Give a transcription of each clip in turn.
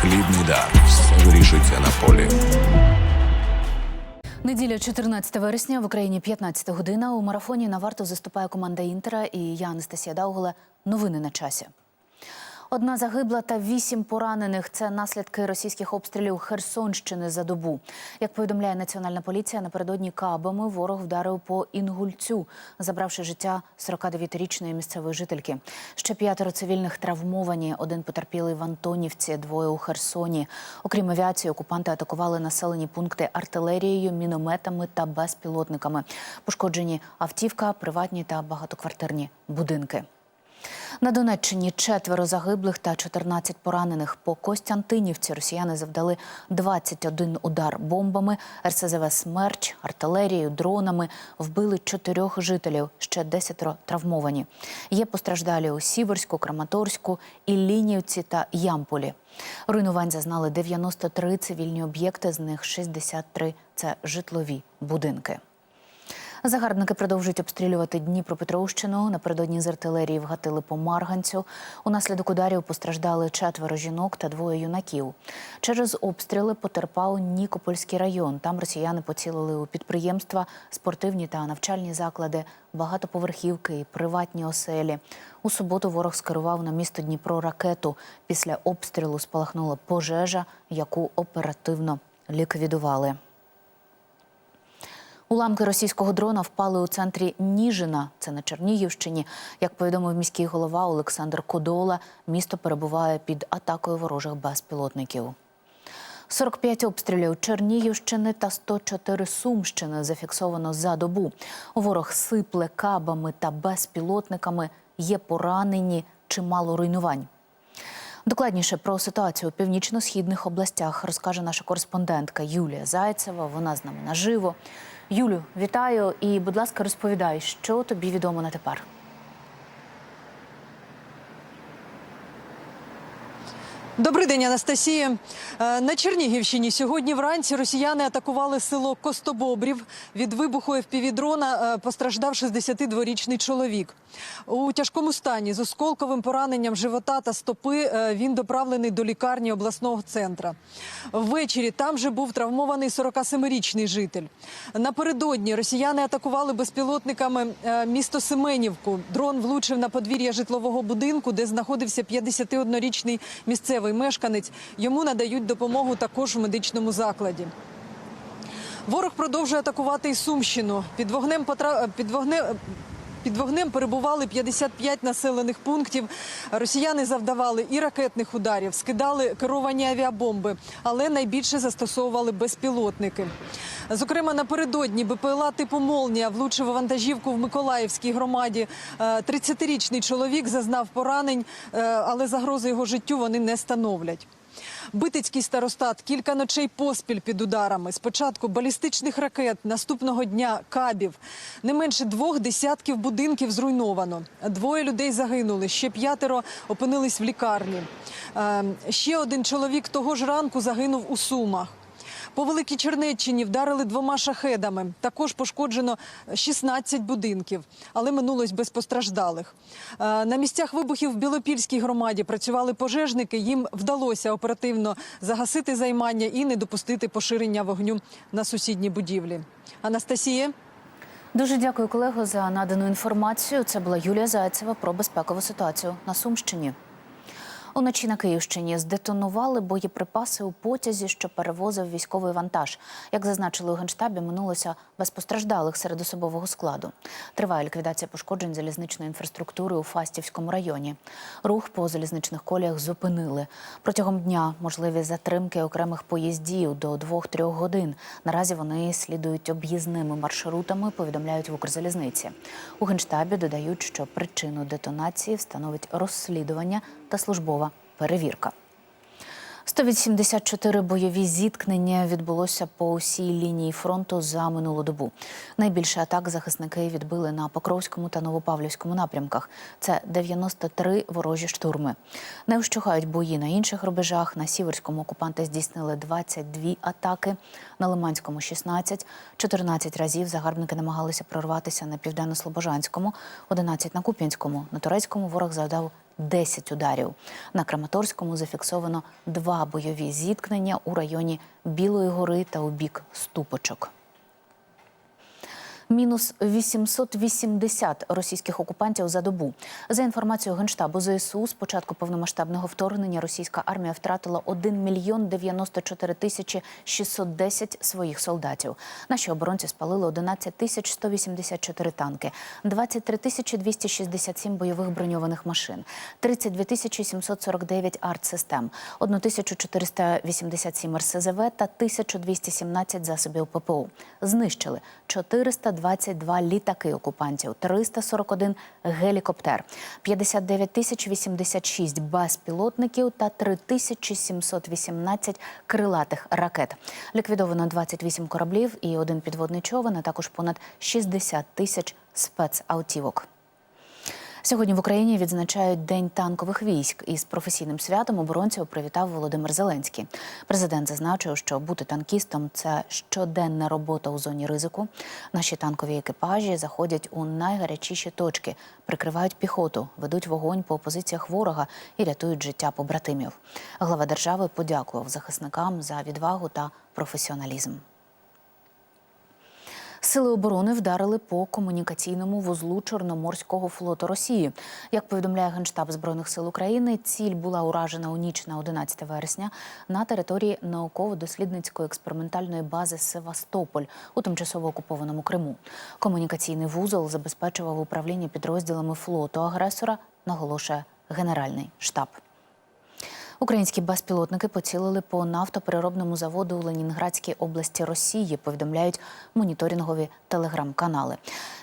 Хлібний дар. Вирішується на полі. Неділя 14 вересня в Україні 15 година. У марафоні на варту заступає команда Інтера і я Анастасія Даугола. Новини на часі. Одна загибла та вісім поранених. Це наслідки російських обстрілів Херсонщини за добу. Як повідомляє національна поліція, напередодні кабами ворог вдарив по інгульцю, забравши життя 49-річної місцевої жительки. Ще п'ятеро цивільних травмовані. Один потерпілий в Антонівці, двоє у Херсоні. Окрім авіації, окупанти атакували населені пункти артилерією, мінометами та безпілотниками. Пошкоджені автівка, приватні та багатоквартирні будинки. На Донеччині четверо загиблих та 14 поранених. По Костянтинівці росіяни завдали 21 удар бомбами, РСЗВ «Смерч», артилерією, дронами. Вбили чотирьох жителів, ще десятеро травмовані. Є постраждалі у Сіверську, Краматорську, Іллінівці та Ямполі. Руйнувань зазнали 93 цивільні об'єкти, з них 63 – це житлові будинки. Загарбники продовжують обстрілювати Дніпропетровщину. Напередодні з артилерії вгатили по Марганцю. Унаслідок ударів постраждали четверо жінок та двоє юнаків. Через обстріли потерпав Нікопольський район. Там росіяни поцілили у підприємства, спортивні та навчальні заклади, багатоповерхівки і приватні оселі. У суботу ворог скерував на місто Дніпро ракету. Після обстрілу спалахнула пожежа, яку оперативно ліквідували. Уламки російського дрона впали у центрі Ніжина, це на Чернігівщині. Як повідомив міський голова Олександр Кодола, місто перебуває під атакою ворожих безпілотників. 45 обстрілів Чернігівщини та 104 Сумщини зафіксовано за добу. Ворог сипле кабами та безпілотниками. Є поранені, чимало руйнувань. Докладніше про ситуацію у північно-східних областях розкаже наша кореспондентка Юлія Зайцева. Вона з нами наживо. Юлю, вітаю і, будь ласка, розповідай, що тобі відомо на тепер. Добрий день, Анастасія. Е, На Чернігівщині сьогодні вранці росіяни атакували село Костобобрів. Від вибуху ФПВ-дрона е, постраждав 62-річний чоловік. У тяжкому стані з осколковим пораненням живота та стопи е, він доправлений до лікарні обласного центра. Ввечері там же був травмований 47-річний житель. Напередодні росіяни атакували безпілотниками місто Семенівку. Дрон влучив на подвір'я житлового будинку, де знаходився 51-річний місцевий мешканець. Йому надають допомогу також у медичному закладі. Ворог продовжує атакувати і Сумщину. Під вогнем потра... під вогнем. Під вогнем перебували 55 населених пунктів. Росіяни завдавали і ракетних ударів, скидали керовані авіабомби, але найбільше застосовували безпілотники. Зокрема, напередодні БПЛА типу Молнія влучив вантажівку в Миколаївській громаді. Е, 30-річний чоловік зазнав поранень, е, але загрози його життю вони не становлять. Битицький старостат кілька ночей поспіль під ударами. Спочатку балістичних ракет, наступного дня кабів. Не менше двох десятків будинків зруйновано. Двоє людей загинули, ще п'ятеро опинились в лікарні. Е, Ще один чоловік того ж ранку загинув у Сумах. По Великій Чернеччині вдарили двома шахедами. Також пошкоджено 16 будинків, але минулось без постраждалих. Е, На місцях вибухів в Білопільській громаді працювали пожежники. Їм вдалося оперативно загасити займання і не допустити поширення вогню на сусідні будівлі. Анастасія. Дуже дякую, колего, за надану інформацію. Це була Юлія Зайцева про безпекову ситуацію на Сумщині. Уночі на Київщині здетонували боєприпаси у потязі, що перевозив військовий вантаж. Як зазначили у генштабі, минулося без постраждалих серед особового складу. Триває ліквідація пошкоджень залізничної інфраструктури у Фастівському районі. Рух по залізничних коліях зупинили. Протягом дня можливі затримки окремих поїздів до 2-3 годин. Наразі вони слідують об'їзними маршрутами, повідомляють в Укрзалізниці. У генштабі додають, що причину детонації встановить розслідування та службова перевірка. 184 бойові зіткнення відбулося по усій лінії фронту за минулу добу. Найбільше атак захисники відбили на Покровському та Новопавлівському напрямках. Це 93 ворожі штурми. Не вщухають бої на інших рубежах. На Сіверському окупанти здійснили 22 атаки, на Лиманському 16. 14 разів загарбники намагалися прорватися на південно-слобожанському, 11 на Куп'янському. На турецькому ворог завдав 10 ударів. На Краматорському зафіксовано два бойові зіткнення у районі Білої гори та у бік Ступочок. Мінус 880 російських окупантів за добу. За інформацією Генштабу ЗСУ, з початку повномасштабного вторгнення російська армія втратила 1 мільйон 94 тисячі 610 своїх солдатів. Наші оборонці спалили 11 тисяч 184 танки, 23 тисячі 267 бойових броньованих машин, 32 тисячі 749 артсистем, 1487 РСЗВ та 1217 засобів ППО. Знищили 422 літаки окупантів, 341 гелікоптер, 59 тисяч 86 безпілотників та 3718 крилатих ракет. Ліквідовано 28 кораблів і один підводний човен, а також понад 60 тисяч спецавтівок. Сьогодні в Україні відзначають День танкових військ. Із професійним святом оборонців привітав Володимир Зеленський. Президент зазначив, що бути танкістом це щоденна робота у зоні ризику. Наші танкові екіпажі заходять у найгарячіші точки, прикривають піхоту, ведуть вогонь по позиціях ворога і рятують життя побратимів. Глава держави подякував захисникам за відвагу та професіоналізм. Сили оборони вдарили по комунікаційному вузлу Чорноморського флоту Росії. Як повідомляє Генштаб Збройних сил України, ціль була уражена у ніч на 11 вересня на території науково-дослідницької експериментальної бази Севастополь у тимчасово окупованому Криму. Комунікаційний вузол забезпечував управління підрозділами флоту агресора, наголошує Генеральний штаб. Українські безпілотники поцілили по нафтопереробному заводу у Ленінградській області Росії. Повідомляють моніторингові телеграм-канали.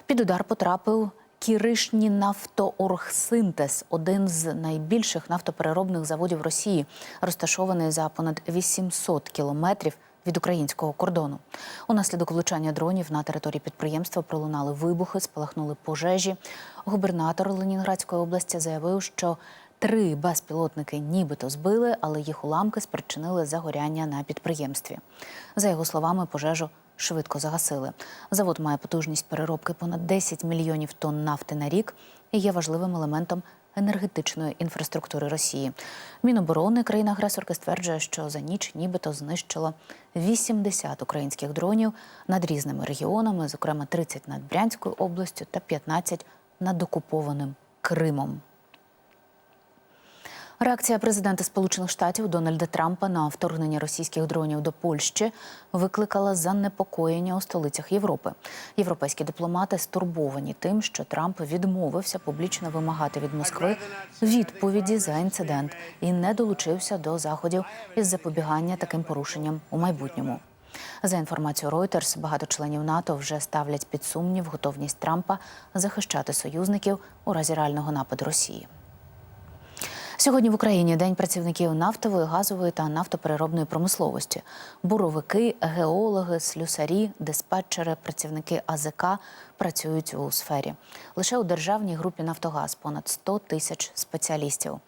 Під удар потрапив Кіришні нафтооргсинтез, один з найбільших нафтопереробних заводів Росії, розташований за понад 800 кілометрів від українського кордону. Унаслідок влучання дронів на території підприємства пролунали вибухи, спалахнули пожежі. Губернатор Ленінградської області заявив, що Три безпілотники нібито збили, але їх уламки спричинили загоряння на підприємстві. За його словами, пожежу швидко загасили. Завод має потужність переробки понад 10 мільйонів тонн нафти на рік і є важливим елементом енергетичної інфраструктури Росії. Міноборони країни-агресорки стверджує, що за ніч нібито знищило 80 українських дронів над різними регіонами, зокрема 30 над Брянською областю та 15 над окупованим Кримом. Реакція президента Сполучених Штатів Дональда Трампа на вторгнення російських дронів до Польщі викликала занепокоєння у столицях Європи. Європейські дипломати стурбовані тим, що Трамп відмовився публічно вимагати від Москви відповіді за інцидент і не долучився до заходів із запобігання таким порушенням у майбутньому. За інформацією Reuters, багато членів НАТО вже ставлять під сумнів готовність Трампа захищати союзників у разі реального нападу Росії. Сьогодні в Україні день працівників нафтової, газової та нафтопереробної промисловості. Буровики, геологи, слюсарі, диспетчери, працівники АЗК працюють у сфері. Лише у державній групі Нафтогаз понад 100 тисяч спеціалістів.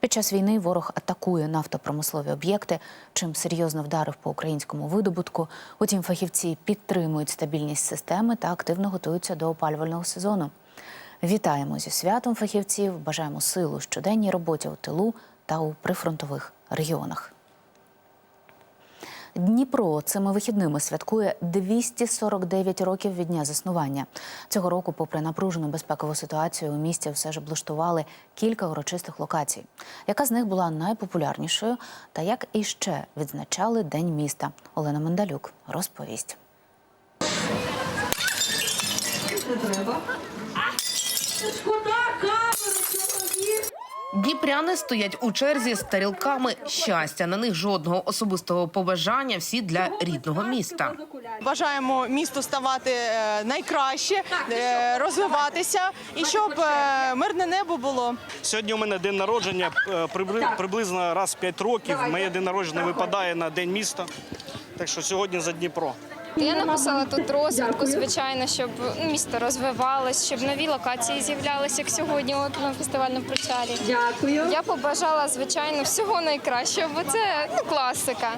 Під час війни ворог атакує нафтопромислові об'єкти, чим серйозно вдарив по українському видобутку. Утім, фахівці підтримують стабільність системи та активно готуються до опалювального сезону. Вітаємо зі святом фахівців, бажаємо силу щоденній роботі у тилу та у прифронтових регіонах. Дніпро цими вихідними святкує 249 років від дня заснування. Цього року, попри напружену безпекову ситуацію, у місті все ж облаштували кілька урочистих локацій. Яка з них була найпопулярнішою та як іще відзначали День міста? Олена Мендалюк розповість. Камеру чоловік. Дніпряни стоять у черзі з тарілками щастя. На них жодного особистого побажання. Всі для рідного міста. Бажаємо місту ставати е, найкраще, е, розвиватися і щоб е, мирне небо було. Сьогодні у мене день народження приблизно раз в 5 років. Моє день народження випадає на день міста. Так що сьогодні за Дніпро. Я написала тут розвитку, звичайно, щоб ну, місто розвивалось, щоб нові локації з'являлися, як сьогодні, от на фестивальному причалі. Дякую. Я побажала, звичайно, всього найкращого, бо це ну, класика.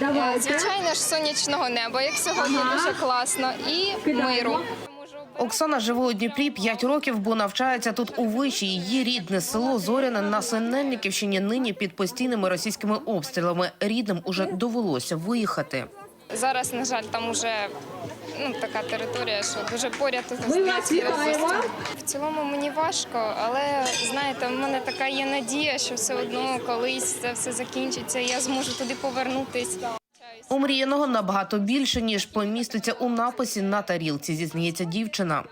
Давайте. Е, Звичайно ж, сонячного неба, як сьогодні, дуже класно, і миру. Можу Оксана живе у Дніпрі 5 років, бо навчається тут у виші. Її рідне село Зоряне на Синельниківщині нині під постійними російськими обстрілами. Рідним уже довелося виїхати. Зараз, на жаль, там уже ну, така територія, що дуже поряд з Ми вас. В цілому мені важко, але знаєте, в мене така є надія, що все одно колись це все закінчиться, і я зможу туди повернутись. У мріяного набагато більше ніж поміститься у написі на тарілці. Зізнається дівчина.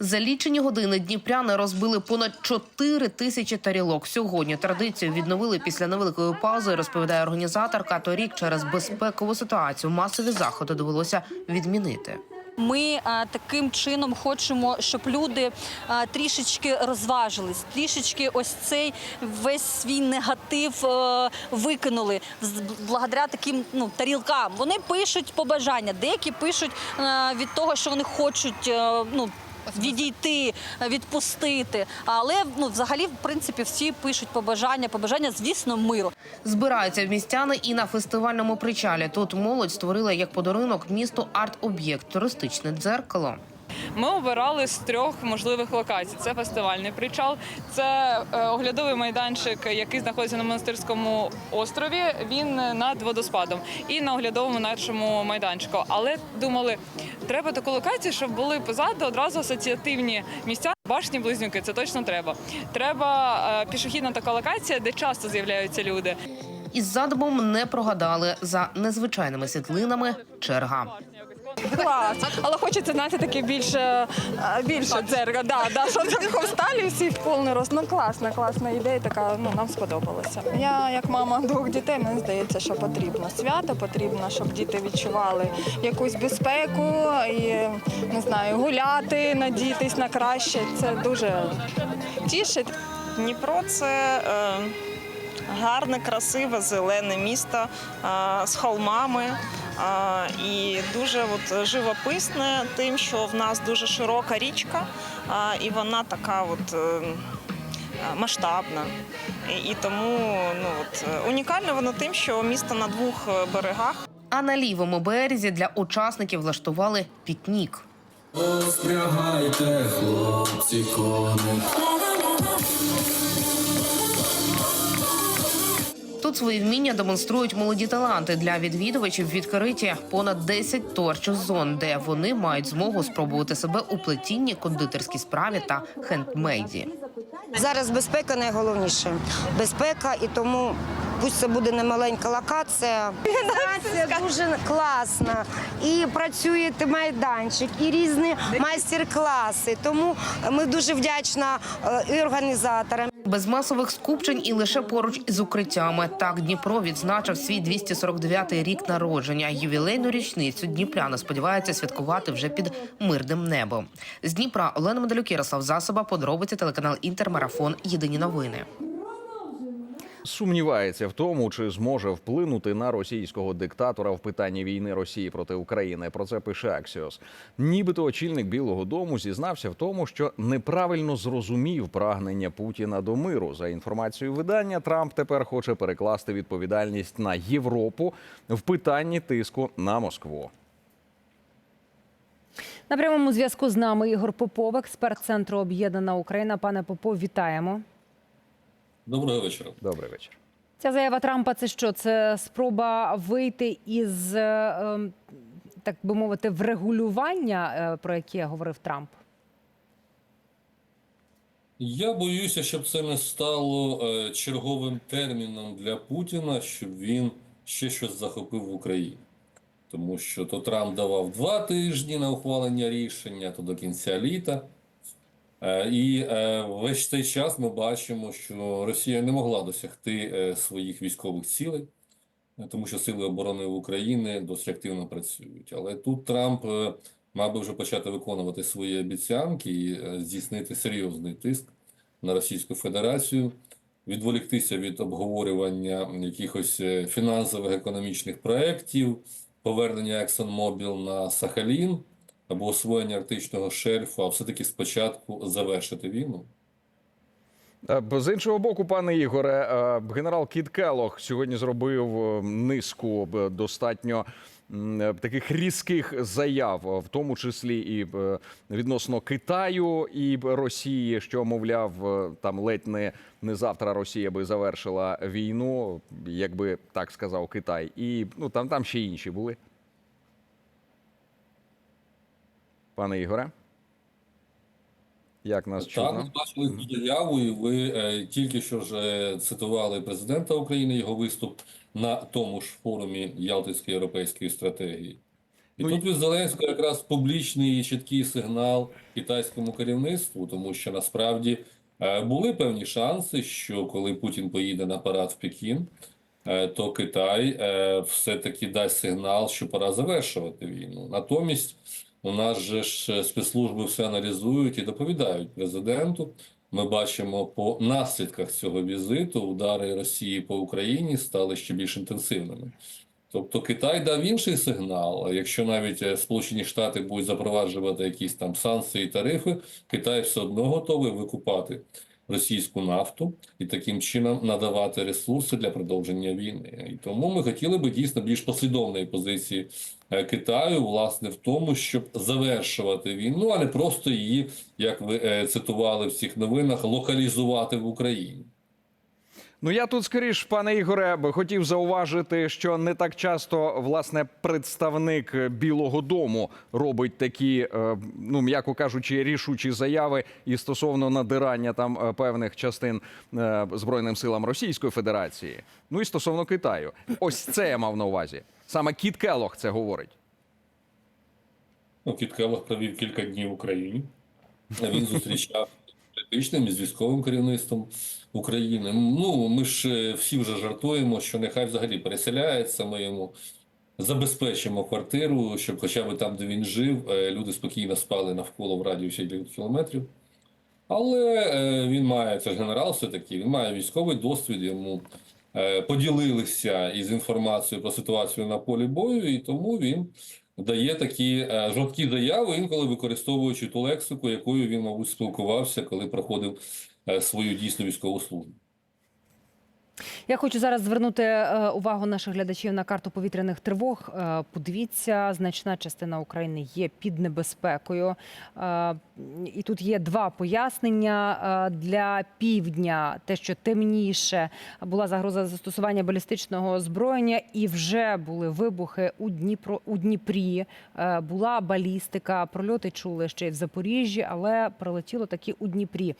За лічені години дніпряни розбили понад 4 тисячі тарілок. Сьогодні традицію відновили після невеликої паузи. Розповідає організаторка. Торік через безпекову ситуацію масові заходи довелося відмінити. Ми е, таким чином хочемо, щоб люди е, трішечки розважились, трішечки ось цей весь свій негатив е, викинули благодаря таким ну, тарілкам. Вони пишуть побажання, деякі пишуть від того, що вони хочуть. ну, Відійти, відпустити, але ну взагалі, в принципі, всі пишуть побажання. Побажання, звісно, миру. Збираються містяни і на фестивальному причалі. Тут молодь створила як подарунок місту арт-об'єкт туристичне дзеркало. Ми обирали з трьох можливих локацій: це фестивальний причал, це е, оглядовий майданчик, який знаходиться на монастирському острові. Він над водоспадом, і на оглядовому нашому майданчику. Але думали, треба таку локацію, щоб були позаду одразу асоціативні місця. Башні близнюки, це точно треба. Треба е, пішохідна така локація, де часто з'являються люди. Із задумом не прогадали за незвичайними світлинами. Черга. Клас. Але хочеться, знаєте, таке більше, е, більше дзерга. Да, да, що так встали всі в повний рост. Ну класна, класна ідея, така ну нам сподобалася. Я як мама двох дітей, мені здається, що потрібно свято, потрібно, щоб діти відчували якусь безпеку і не знаю, гуляти, надіятись на краще. Це дуже тішить. Дніпро це е, гарне, красиве, зелене місто з холмами. І дуже от, живописне тим, що в нас дуже широка річка, і вона така от, е, масштабна. І, і тому ну, от, е, унікальне воно тим, що місто на двох е, берегах. А на лівому березі для учасників влаштували пікнік. Спрягайте, хлопці, коник. Тут свої вміння демонструють молоді таланти для відвідувачів відкриті понад 10 творчих зон, де вони мають змогу спробувати себе у плетінні, кондитерській справі та хендмейді. Зараз безпека найголовніше. Безпека, і тому пусть це буде не маленька локація. Це дуже класна. І працює майданчик, і різні майстер-класи. Тому ми дуже вдячна е, і організаторам. Без масових скупчень і лише поруч із укриттями. Так Дніпро відзначив свій 249-й рік народження. Ювілейну річницю Дніпряни сподіваються святкувати вже під мирним небом. З Дніпра Олена Медалюк, Ярослав Засоба, подробиці телеканал Інтермарафон. Єдині новини. Сумнівається в тому, чи зможе вплинути на російського диктатора в питанні війни Росії проти України. Про це пише Аксіос. Нібито очільник Білого Дому зізнався в тому, що неправильно зрозумів прагнення Путіна до миру. За інформацією видання, Трамп тепер хоче перекласти відповідальність на Європу в питанні тиску на Москву. На прямому зв'язку з нами Ігор Попов, експерт центру Об'єднана Україна. Пане Попов, вітаємо. Доброго вечора. Добрий вечір. Ця заява Трампа це що? Це спроба вийти із, е, ем, так би мовити, врегулювання, е, про яке говорив Трамп. Я боюся, щоб це не стало е, черговим терміном для Путіна, щоб він ще щось захопив в Україні. Тому що то Трамп давав два тижні на ухвалення рішення, то до кінця літа. Е, І е, весь цей час ми бачимо, що Росія не могла досягти е, своїх військових цілей, тому що сили оборони України досить активно працюють. Але тут Трамп мав би вже почати виконувати свої обіцянки і здійснити серйозний тиск на Російську Федерацію, відволіктися від обговорювання якихось фінансових економічних проєктів, повернення ExxonMobil на Сахалін або освоєння арктичного шельфу, а все-таки спочатку завершити війну. Е, З іншого боку, пане Ігоре, е, генерал Кіт Келох сьогодні зробив е, низку достатньо таких різких заяв, в тому числі і відносно Китаю і Росії, що мовляв, там ледь не, не завтра Росія би завершила війну, якби так сказав Китай, і ну там, там ще інші були. Пане Ігоре, як нас Так, чутно? ми бачили заяву, і ви е, тільки що ж е, цитували президента України, його виступ на тому ж форумі Ялтинської європейської стратегії. І Ну, тут від Зеленського якраз публічний і чіткий сигнал китайському керівництву, тому що насправді е, були певні шанси, що коли Путін поїде на парад в Пекін, е, то Китай е, все-таки дасть сигнал, що пора завершувати війну. Натомість у нас же ж спецслужби все аналізують і доповідають президенту. Ми бачимо по наслідках цього візиту удари Росії по Україні стали ще більш інтенсивними. Тобто Китай дав інший сигнал. Якщо навіть е, Сполучені Штати будуть запроваджувати якісь там санкції і тарифи, Китай все одно готовий викупати російську нафту і таким чином надавати ресурси для продовження війни. І тому ми хотіли би дійсно більш послідовної позиції е, Китаю, власне, в тому, щоб завершувати війну, а не просто її, як ви е, цитували в цих новинах, локалізувати в Україні. Ну я тут скоріш, пане Ігоре, хотів зауважити, що не так часто власне представник Білого Дому робить такі, е, ну м'яко кажучи, рішучі заяви і стосовно надирання там е, певних частин е, збройним силам Російської Федерації. Ну і стосовно Китаю. Ось це я мав на увазі. Саме Кіт Келох це говорить. Ну, Кіт Келлог провів кілька днів в Україні. Він зустрічав політичним і з військовим керівництвом України. Ну, ми ж е, всі вже жартуємо, що нехай взагалі переселяється. Ми йому забезпечимо квартиру, щоб хоча б там, де він жив, е, люди спокійно спали навколо в радіусі кількох кілометрів. Але е, він має, це ж генерал все-таки, він має військовий досвід, йому поділилися із інформацією про ситуацію на полі бою, і тому він дає такі е, жорсткі заяви, інколи використовуючи ту лексику, якою він, мабуть, спілкувався, коли проходив е, свою дійсну військову службу. Я хочу зараз звернути е, увагу наших глядачів на карту повітряних тривог. Е, Подивіться, значна частина України є під небезпекою. Е, І тут є два пояснення для півдня. Те, що темніше була загроза застосування балістичного озброєння, і вже були вибухи у Дніпро у Дніпрі. Була балістика. Прольоти чули ще й в Запоріжжі, але прилетіло таки у Дніпрі.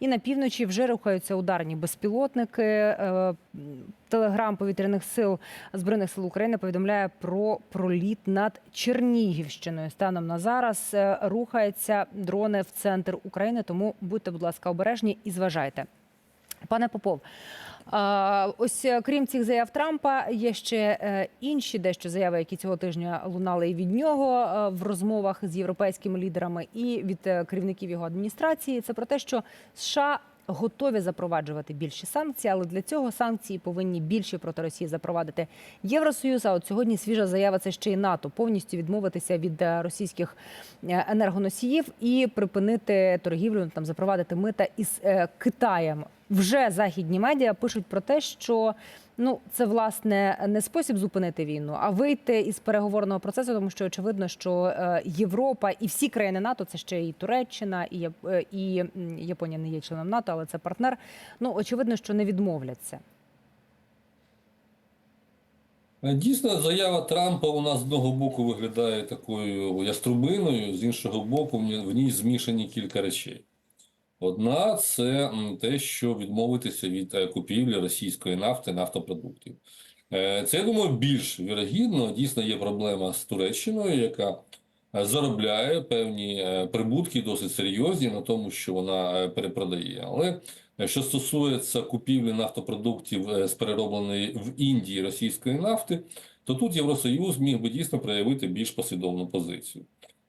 І на півночі вже рухаються ударні безпілотники. Телеграм повітряних сил збройних сил України повідомляє про проліт над Чернігівщиною. Станом на зараз е, рухаються дрони в центр України. Тому будьте, будь ласка, обережні і зважайте. Пане Попов, ось е, крім цих заяв Трампа, є ще е, інші дещо заяви, які цього тижня лунали і від нього в розмовах з європейськими лідерами, і від керівників його адміністрації. Це про те, що США готові запроваджувати більші санкції, але для цього санкції повинні більше проти Росії запровадити Євросоюз. А от сьогодні свіжа заява це ще й НАТО повністю відмовитися від е, російських е, енергоносіїв і припинити торгівлю, там запровадити мита із е, Китаєм. Вже західні медіа пишуть про те, що ну це власне не спосіб зупинити війну, а вийти із переговорного процесу, тому що очевидно, що е, Європа і всі країни НАТО, це ще і Туреччина, і Яп- е, і Японія не є членом НАТО, але це партнер. Ну очевидно, що не відмовляться. Е, Дійсно, заява Трампа у нас з одного боку виглядає такою яструбиною, з іншого боку, в ній змішані кілька речей. Одна це те, що відмовитися від е, купівлі російської нафти, нафтопродуктів. Е, Це, я думаю, більш вірогідно. Дійсно, є проблема з Туреччиною, яка е, заробляє певні прибутки досить серйозні на тому, що вона перепродає. Але що стосується купівлі нафтопродуктів з переробленої в Індії російської нафти, то тут Євросоюз міг би дійсно проявити більш послідовну позицію.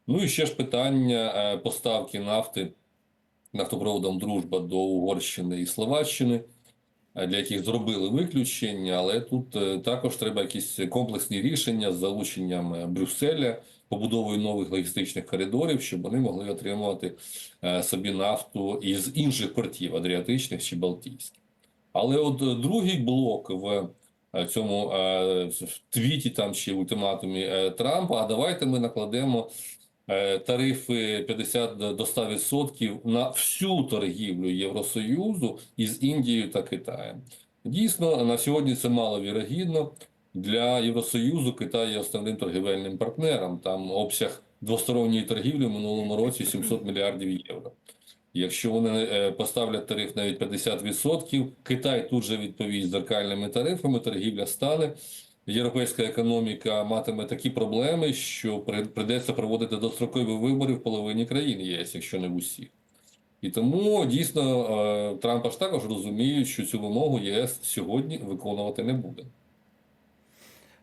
Ну і ще ж питання поставки нафти нафтопроводом Дружба до Угорщини і Словаччини, е, для яких зробили виключення, але тут е, також треба якісь комплексні рішення з залученням е, Брюсселя, побудовою нових логістичних коридорів, щоб вони могли отримувати собі нафту із інших портів Адріатичних чи Балтійських. Але от другий блок в цьому в твіті там чи ультиматумі Трампа. А давайте ми накладемо тарифи 50 до до 100% на всю торгівлю Євросоюзу із Індією та Китаєм. Дійсно, на сьогодні це маловірогідно. Для Євросоюзу Китай є основним торгівельним партнером. Там обсяг двосторонньої торгівлі в минулому році 700 мільярдів євро. Якщо вони е, поставлять тариф навіть 50%, Китай тут же відповість зеркальними тарифами, торгівля стане. Європейська економіка матиме такі проблеми, що придеться проводити дострокові вибори в половині країн ЄС, якщо не в усіх. І тому дійсно Трампа Трамп аж також розуміє, що цю вимогу ЄС сьогодні виконувати не буде.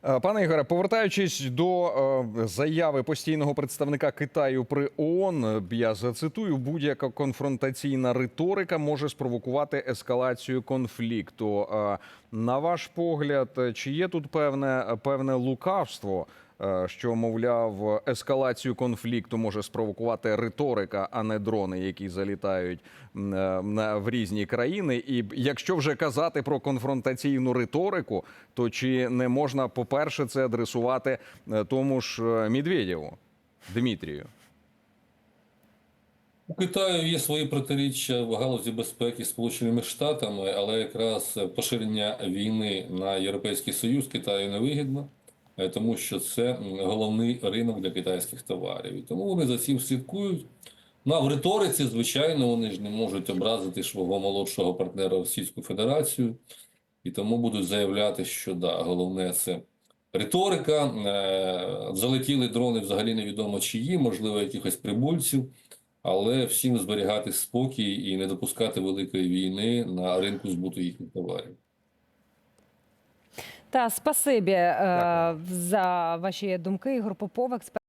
Е, Пане Ігоре, повертаючись до е, заяви постійного представника Китаю при ООН, я зацитую: будь-яка конфронтаційна риторика може спровокувати ескалацію конфлікту. Е, На ваш погляд, чи є тут певне певне лукавство? Е, Що мовляв, ескалацію конфлікту може спровокувати риторика, а не дрони, які залітають е, на в різні країни. І якщо вже казати про конфронтаційну риторику, то чи не можна, по-перше, це адресувати е, тому ж Медведєву Дмитрію? У Китаю є свої протиріччя в галузі безпеки Сполученими Штатами, але якраз поширення війни на Європейський Союз Китаю невигідно, тому що це головний ринок для китайських товарів. І тому вони за цим слідкують. Ну, а в риториці, звичайно, вони ж не можуть образити свого молодшого партнера Російську Федерацію, і тому будуть заявляти, що да, головне це риторика. Е, Залетіли дрони взагалі невідомо чиї, можливо, якихось прибульців. Але всім зберігати спокій і не допускати великої війни на ринку збуту їхніх товарів. Та спасибі е, за ваші думки, Ігор Попов, експерт.